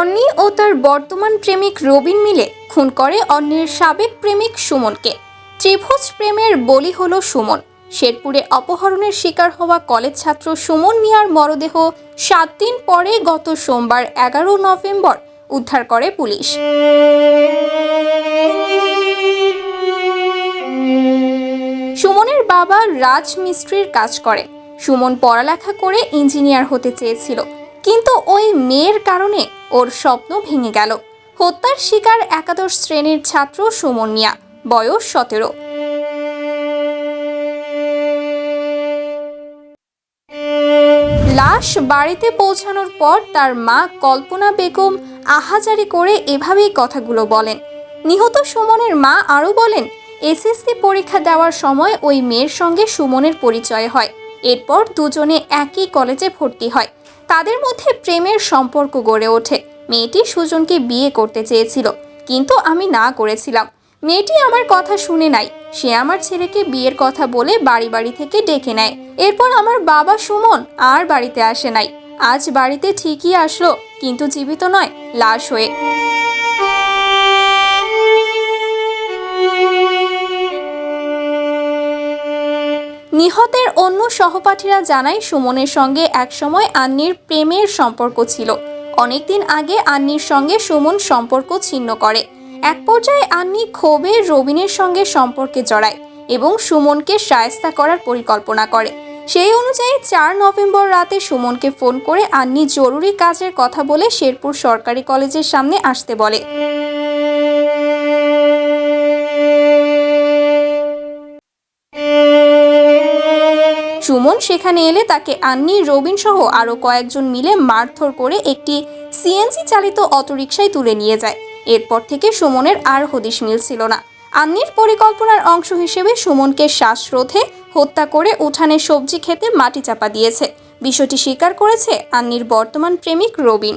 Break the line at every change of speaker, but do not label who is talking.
অন্নি ও তার বর্তমান প্রেমিক রবিন মিলে খুন করে অন্যের সাবেক প্রেমিক সুমনকে। ত্রিভুজ প্রেমের বলি হলো সুমন। শেরপুরে অপহরণের শিকার হওয়া কলেজ ছাত্র সুমন মিয়ার মরদেহ সাত দিন পরে গত সোমবার এগারো নভেম্বর উদ্ধার করে পুলিশ। সুমনের বাবা রাজ মিস্ত্রির কাজ করে সুমন পড়ালেখা করে ইঞ্জিনিয়ার হতে চেয়েছিল। কিন্তু ওই মেয়ের কারণে ওর স্বপ্ন ভেঙে গেল। হত্যার শিকার একাদশ শ্রেণির ছাত্র সুমন মিয়া, বয়স সতেরো। লাশ বাড়িতে পৌঁছানোর পর তার মা কল্পনা বেগম আহাজারি করে এভাবেই কথাগুলো বলেন। নিহত সুমনের মা আরও বলেন, এসএসসি পরীক্ষা দেওয়ার সময় ওই মেয়ের সঙ্গে সুমনের পরিচয় হয়। এরপর দুজনে একই কলেজে ভর্তি হয়। তাদের মধ্যে প্রেমের সম্পর্ক গড়ে ওঠে। মেয়েটি সুজনকে বিয়ে করতে চেয়েছিল, কিন্তু আমি না করেছিলাম। মেয়েটি আমার কথা শুনে নাই। সে আমার ছেলেকে বিয়ের কথা বলে বাড়ি বাড়ি থেকে ডেকে নেয়। এরপর আমার বাবা সুমন আর বাড়িতে আসে নাই। আজ বাড়িতে ঠিকই আসলো, কিন্তু জীবিত নয়, লাশ হয়ে। নিহতের অন্য সহপাঠীরা জানায়, সুমনের সঙ্গে একসময় আন্নির প্রেমের সম্পর্ক ছিল। অনেকদিন আগে আন্নির সঙ্গে সুমন সম্পর্ক ছিন্ন করে। এক পর্যায়ে আন্নি ক্ষোভে রবিনের সঙ্গে সম্পর্কে জড়ায় এবং সুমনকে সায়স্তা করার পরিকল্পনা করে। সেই অনুযায়ী চার নভেম্বর রাতে সুমনকে ফোন করে আন্নি জরুরি কাজের কথা বলে শেরপুর সরকারি কলেজের সামনে আসতে বলে। সুমন সেখানে এলে তাকে আন্নি, রবিন সহ আরও কয়েকজন মিলে মারধর করে একটি সিএনজি চালিত অটোরিকশায় তুলে নিয়ে যায়। এরপর থেকে সুমনের আর হদিশ মিলছিল না। আন্নির পরিকল্পনার অংশ হিসেবে সুমনকে শ্বাসরোধে হত্যা করে উঠানে সবজি খেতে মাটি চাপা দিয়েছে। বিষয়টি স্বীকার করেছে আন্নির বর্তমান প্রেমিক রবিন।